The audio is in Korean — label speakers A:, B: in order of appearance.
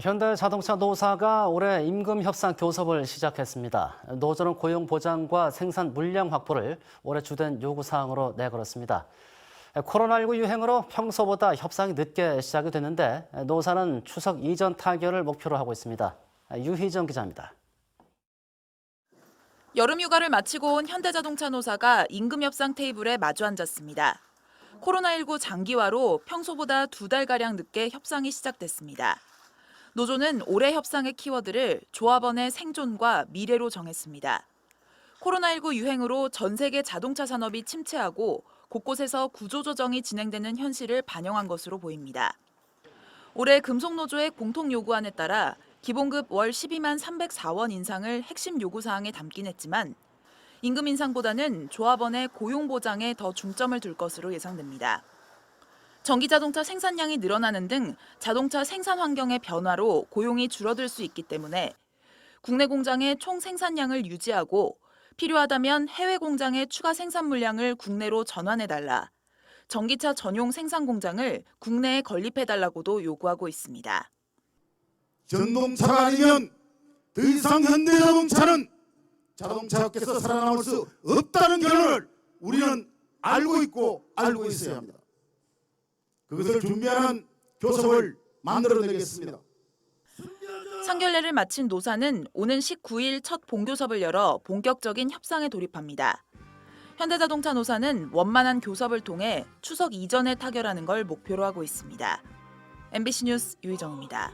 A: 현대자동차 노사가 올해 임금 협상 교섭을 시작했습니다. 노조는 고용 보장과 생산 물량 확보를 올해 주된 요구 사항으로 내걸었습니다. 코로나19 유행으로 평소보다 협상이 늦게 시작이 됐는데 노사는 추석 이전 타결을 목표로 하고 있습니다. 유희정 기자입니다.
B: 여름 휴가를 마치고 온 현대자동차 노사가 임금 협상 테이블에 마주 앉았습니다. 코로나19 장기화로 평소보다 두 달가량 늦게 협상이 시작됐습니다. 노조는 올해 협상의 키워드를 조합원의 생존과 미래로 정했습니다. 코로나19 유행으로 전 세계 자동차 산업이 침체하고 곳곳에서 구조조정이 진행되는 현실을 반영한 것으로 보입니다. 올해 금속노조의 공통 요구안에 따라 기본급 월 12만 304원 인상을 핵심 요구사항에 담긴 했지만 임금 인상보다는 조합원의 고용 보장에 더 중점을 둘 것으로 예상됩니다. 전기자동차 생산량이 늘어나는 등 자동차 생산 환경의 변화로 고용이 줄어들 수 있기 때문에 국내 공장의 총 생산량을 유지하고 필요하다면 해외 공장의 추가 생산 물량을 국내로 전환해달라. 전기차 전용 생산 공장을 국내에 건립해달라고도 요구하고 있습니다.
C: 전동차가 아니면 더 이상 현대자동차는 자동차 업계에서 살아남을 수 없다는 결론을 우리는 알고 있고 알고 있어야 합니다. 그것을 준비하는 교섭을 만들어내겠습니다.
B: 상견례를 마친 노사는 오는 19일 첫 본교섭을 열어 본격적인 협상에 돌입합니다. 현대자동차 노사는 원만한 교섭을 통해 추석 이전에 타결하는 걸 목표로 하고 있습니다. MBC 뉴스 유희정입니다.